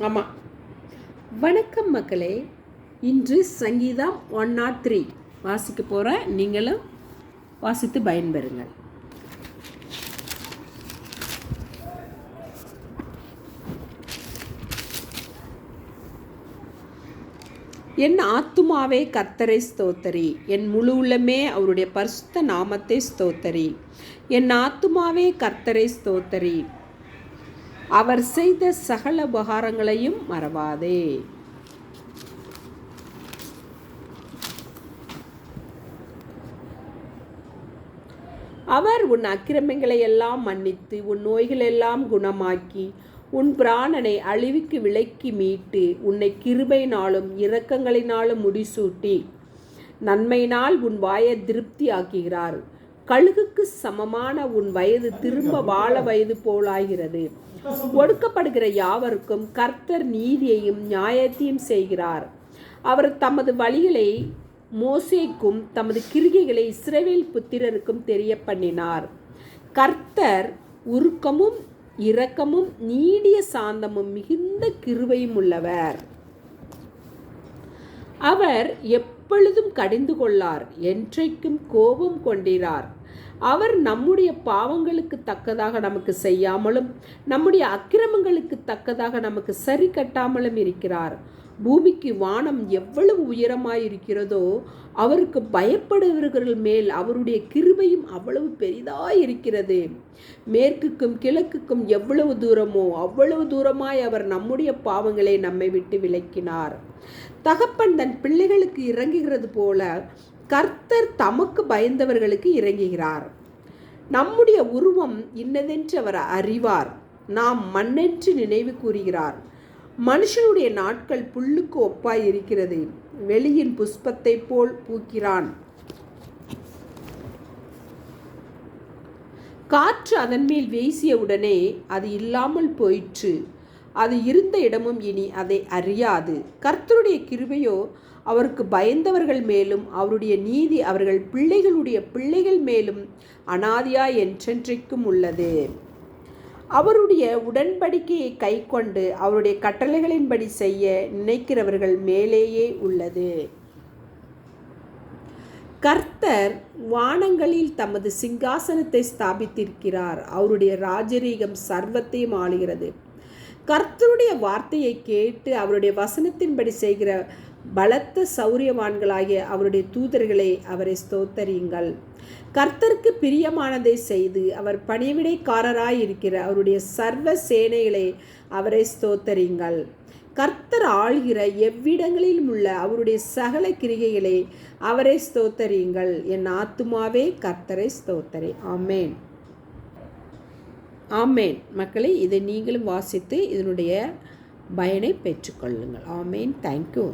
ஆமாம் வணக்கம் மக்களே. இன்று சங்கீதம் ஒன் நாட் த்ரீ. வாசிக்க போகிற நீங்களும் வாசித்து பயன்பெறுங்கள். என் ஆத்துமாவே கர்த்தரை ஸ்தோத்தரி. என் முழு உள்ளமே அவருடைய பரிசுத்த நாமத்தை ஸ்தோத்தரி. என் ஆத்துமாவே கர்த்தரை ஸ்தோத்தரி. அவர் செய்த சகல உபகாரங்களையும் மறவாதே. அவர் உன் அக்கிரமங்களை எல்லாம் மன்னித்து உன் நோய்களெல்லாம் குணமாக்கி உன் பிராணனை அழிவுக்கு விலக்கி மீட்டு உன்னை கிருபையினாலும் இரக்கங்களினாலும் முடிசூட்டி நன்மையினால் உன் வாயை திருப்தி ஆக்குகிறார் கழுகுக்கு சமமான உன் வயது திரும்ப வாழ வயது போலாகிறது. ஒடுக்கப்படுகிற யாவருக்கும் கர்த்தர் நீதியையும் நியாயத்தையும் செய்கிறார். அவர் தமது வழிகளை மோசேக்கும் தமது கிரிகைகளை இஸ்ரேவேல் புத்திரருக்கும் தெரிய பண்ணினார் கர்த்தர் உருக்கமும் இரக்கமும் நீடிய சாந்தமும் மிகுந்த கிருவையும் உள்ளவர். அவர் எப்பொழுதும் கடிந்து கொள்ளார் என்றைக்கும் கோபம் கொண்டிறார் அவர் நம்முடைய பாவங்களுக்கு தக்கதாக நமக்கு செய்யாமலும் நம்முடைய அக்கிரமங்களுக்கு தக்கதாக நமக்கு சரி கட்டாமலும் இருக்கிறார். பூமிக்கு வானம் எவ்வளவு உயரமாயிருக்கிறதோ அவருக்கு பயப்படுகிறவர்கள் மேல் அவருடைய கிருபையும் அவ்வளவு பெரிதாய் இருக்கிறது மேற்குக்கும் கிழக்குக்கும் எவ்வளவு தூரமோ அவ்வளவு தூரமாய் அவர் நம்முடைய பாவங்களை நம்மை விட்டு விலக்கினார். தகப்பன் தன் பிள்ளைகளுக்கு இறங்குகிறது போல கர்த்தர் தமக்கு பயந்தவர்களுக்கு இறங்குகிறார். நம்முடைய உருவம் இன்னதென்று அவர் அறிவார். நாம் மண்ணென்று நினைவு கூறுகிறார். மனுஷனுடைய நாட்கள் புல்லுக்கு ஒப்பாய் இருக்கிறது. வெளியின் புஷ்பத்தைப் போல் பூக்கிறான். காற்று அதன் மேல் வீசியவுடனே அது இல்லாமல் போயிற்று. அது இருந்த இடமும் இனி அதை அறியாது. கர்த்தருடைய கிருபையோ அவருக்கு பயந்தவர்கள் மேலும் அவருடைய நீதி அவர்கள் பிள்ளைகளுடைய பிள்ளைகள் மேலும் அனாதியா என்றென்றைக்கும் உள்ளது. அவருடைய உடன்படிக்கையை கை கொண்டு அவருடைய கட்டளைகளின்படி செய்ய நினைக்கிறவர்கள் மேலேயே உள்ளது. கர்த்தர் வானங்களில் தமது சிங்காசனத்தை ஸ்தாபித்திருக்கிறார். அவருடைய ராஜரீகம் சர்வத்தையும் ஆளுகிறது. கர்த்தருடைய வார்த்தையை கேட்டு அவருடைய வசனத்தின்படி செய்கிற பலத்த சௌரியவான்களாகிய அவருடைய தூதர்களை அவரை ஸ்தோத்தரியுங்கள். கர்த்தருக்கு பிரியமானதை செய்து அவர் பணிவிடைக்காரராய் இருக்கிற அவருடைய சர்வ சேனைகளை அவரை ஸ்தோத்தரியுங்கள். கர்த்தர் ஆள்கிற எவ்விடங்களிலும் உள்ள அவருடைய சகல கிரிகைகளை அவரை ஸ்தோத்தரியுங்கள். என் ஆத்துமாவே கர்த்தரை ஸ்தோத்தரி. ஆமேன். ஆமேன். மக்களை இதை நீங்களும் வாசித்து இதனுடைய பயனை பெற்றுக்கொள்ளுங்கள். ஆமேன். தேங்க்யூ